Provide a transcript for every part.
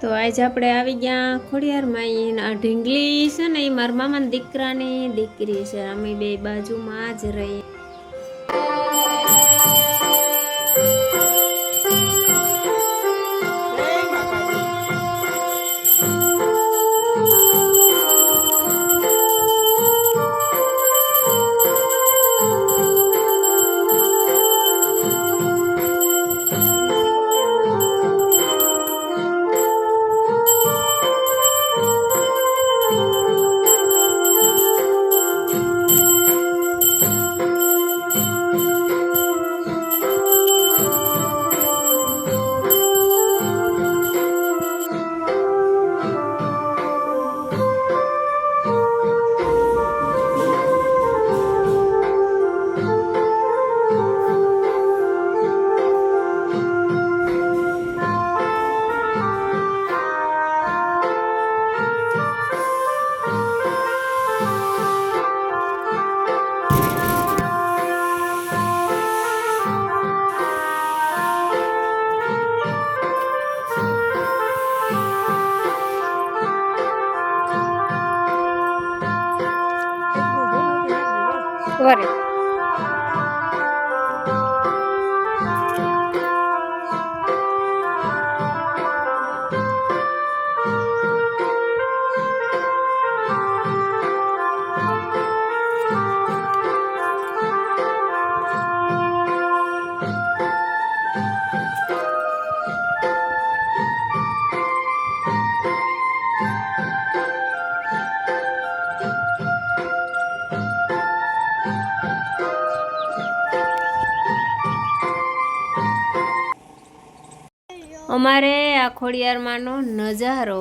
તો આજે આપણે આવી ગયા ખોડિયારમાં આ ઢીંગલી છે ને એ મારા મામાના દીકરાની દીકરી છે. અમે બે બાજુમાં જ રહી વરે અમારે આ ખોડિયારમાંનો નજારો,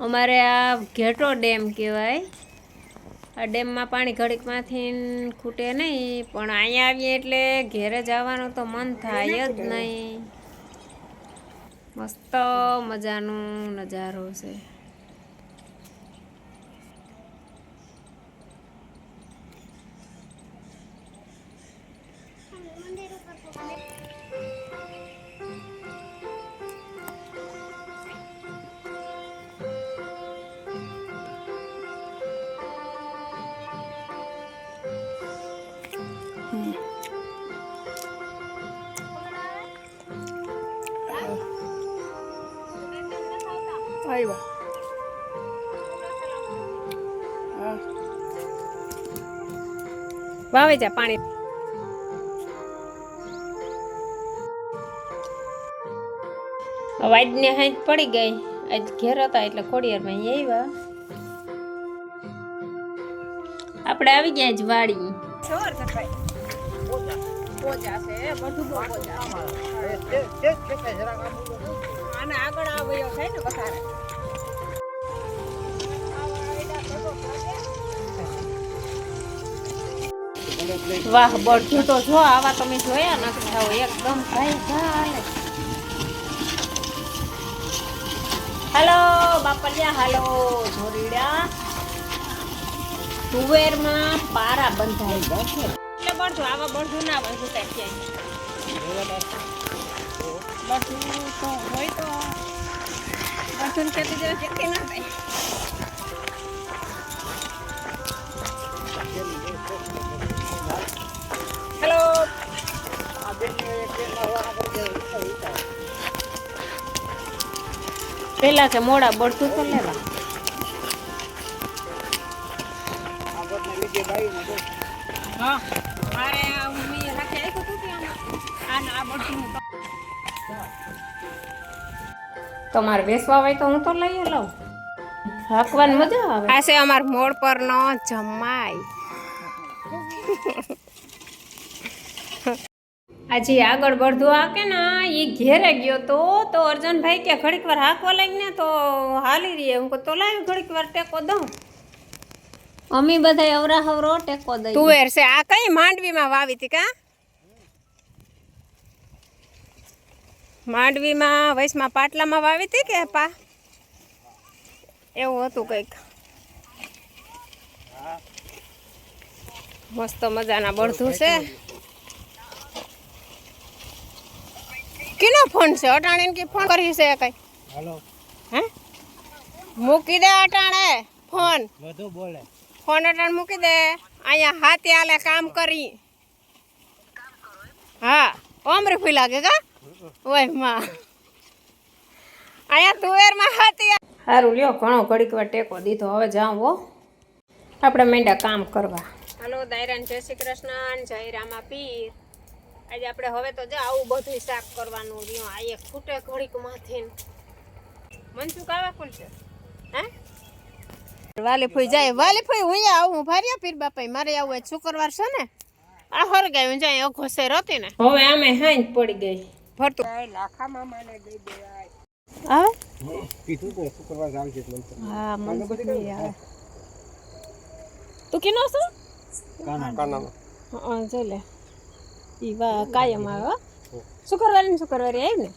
અમારે આ ઘેટો ડેમ કહેવાય. આ ડેમમાં પાણી ઘડીકમાંથી ખૂટે નહીં, પણ અહીંયા આવીએ એટલે ઘેરે જવાનું તો મન થાય જ નહીં. મસ્ત મજાનું નજારો છે. આવ્યા. વાવે જા પાણી. વાજને હાઈ પડી ગઈ. આજ ઘેર હતા એટલે ખોડિયારમાં અહીં આવ્યા. આપણે આવી ગયા જ વાડી. સફાઈ છે બધું પોચા આગળ આ વયો થાય ને પથારે વાહ બળતું તો જો, આવા તમે જોયા નથી થાવ એકદમ ભાઈ ચાલે હાલો, બાપલિયા, હાલો ધોરીડા તુવેરમાં પારા બંધાઈ ગયા છે. એટલે બળજો આવા બળતું ના બળતું કઈ ક્યાંય તો હોય તો બળતું ખેતી જેવી ખેતી ના હેલો પેલા કે મોડા બળતું તો લેવા. હા, મારે આ રાખે આપ્યું હતું કે આ બળતું તમારે બેસવા હોય તો હું તો લઈ લઉં. હાંકવાની મજા આવે. આ છે અમાર મોડ પરનો જમાઈ. આજે આગળ બળધું હાકે ને એ ઘેરે ગયો તો તો અર્જુનભાઈ કે ઘડીક વાર હાંકવા લાગી ને તો હાલી રહીએ. હું કહું તો લાવી ઘડીક વાર ટેકો દઉં. અમી બધા અવરા હવરો ટેકો દઈ તુવેર છે. આ કઈ માંડવીમાં વાવી હતી કા? માંડવીમાં વૈશમાં પાટલામાં વાવી હતી કે પા? એવું હતું કંઈક. મસ્ત મજાના બળધું છે. કેનો ફોન છે? અટાણે કે ફોન કરી છે કઈ? હેલો. હે? મૂકી દે અટાણે ફોન. બધું બોલે. ફોન અટાણ મૂકી દે. અહીંયા હાથે આલે કામ કરી. હા ઓમરી ફૂઈ લાગે કા? ઓયમાં. અહીંયા તુવેરમાં હતી. સારું લ્યો ઘણો ઘડીક વાર ટેકો દીધો. હવે જાઉં હો. આપણે મેંડા કામ કરવા. હાલો દાયરાન જય શ્રી કૃષ્ણ જય રામા પીર આજે આપણે હવે તો જો આવું બધું શાક કરવાનું રહ્યું. આ એક ખૂટે ઘડીક માથે. મનસુખ કુલ ખુલશે હે? વાલી ફૂઈ જાય. વાલી ફૂઈ હું આવું. ભાર્યા પીર બાપા મારે આવું શુક્રવાર છે ને. આ હરગાયું જાય ઘોસે રતી ને. હવે આમે હાંજ પડી ગઈ. આવે? કીધું તો શુક્રવાર આવશે જ મને હા મને બધું આવે. તું કેનો છો? કાના. કાના હા જો લે. ઈ વા કાયમ આવે શુક્રવારે ને શુક્રવારે આવી.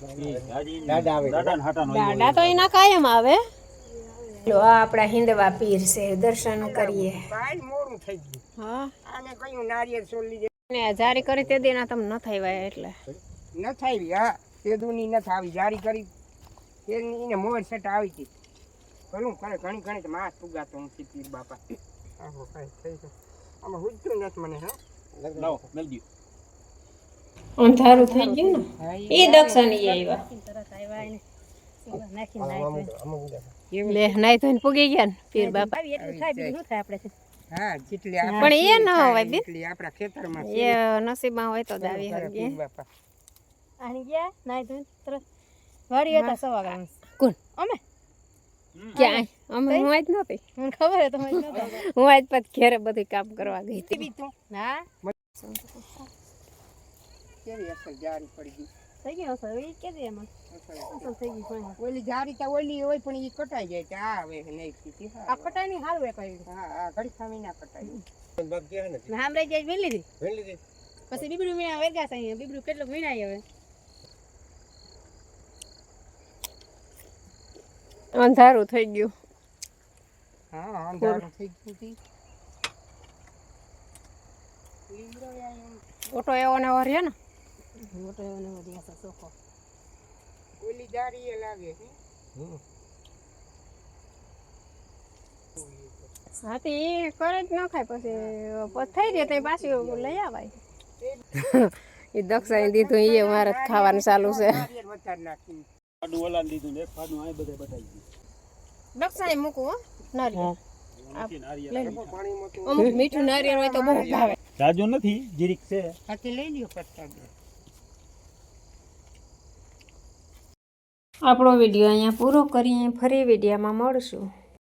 ને દાદા તો એના કાયમ આવે. લો આ આપણા હિંદવા પીર છે દર્શન કરીએ. મોડું થઈ ગયું. હા. આને કયું નારિયેળ છોડી દે. ને જારી કરી તે દીના તમ ન થાય એટલે. ન થઈ હા. તેદુની ન થાવી જારી કરી તેની મોર સેટ આવી હતી. કરું કરે ઘણી ઘણી તો માસ પુગાતો હું પીર બાપા. આહો કઈ થઈ ગયું. આમાં હુજતું નથી મને હા. લાવો મેલ દો અંધારું થઈ ગયું ને? એ દક્ષિણી આવ્યા લે નાઈ ધોઈને પૂગી ગયા ને પીર બાપા. હા જેટલી પણ એ ન હોય બેન. જેટલી આપણા ખેતરમાં એ નસીબમાં હોય તો દાવી કરે હરગી પીર બાપા. કોણ? અમે. ક્યાં અમે હું આજ નહોતી. મને ખબર તમે હું આજ પછી ઘેરે બધું કામ કરવા ગઈ હતી. તું. હા કેવી અસર જારી પડી ગઈ? થઈ ગયો સર એ કે દે એમાં. અસર. થઈ ગઈ કોઈ ઓલી જારી તો ઓલી હોય પણ એ કટાઈ જાય છે આ હવે નહીં કીધી આ કટાઈ ની હારું એ કરી હા હા ઘડી ખામી ના કટાઈ. ને હામરે જાય વેલી પછી બીબડું મીણા વેગા છે બીબડું કેટલું મીણાય હવે? અંધારું થઈ ગયું. હા અંધારું થઈ ગયું તી. ઓટો એવો ને એવો ને. ઓટો એવો ને એવો ચોખ્ખો. ઓલી જારી એ લાગે છે. હા તે એ કરે જ ન ખાય પછી થઈ જાય તો પાછી લઈ આવાય. એ દક્ષિણ દીધું એ મારે ખાવાનું ચાલુ છે. મૂકવું હો નારિયેળ. અમુક મીઠું નારિયેળ હોય તો બહુ ભાવે. રાજુ નથી જીરીક છે. લઈ લ્યો પત્તા બે. આપણો વીડિયો અહીંયા પૂરો કરીએ ફરી વિડીયામાં મળશું.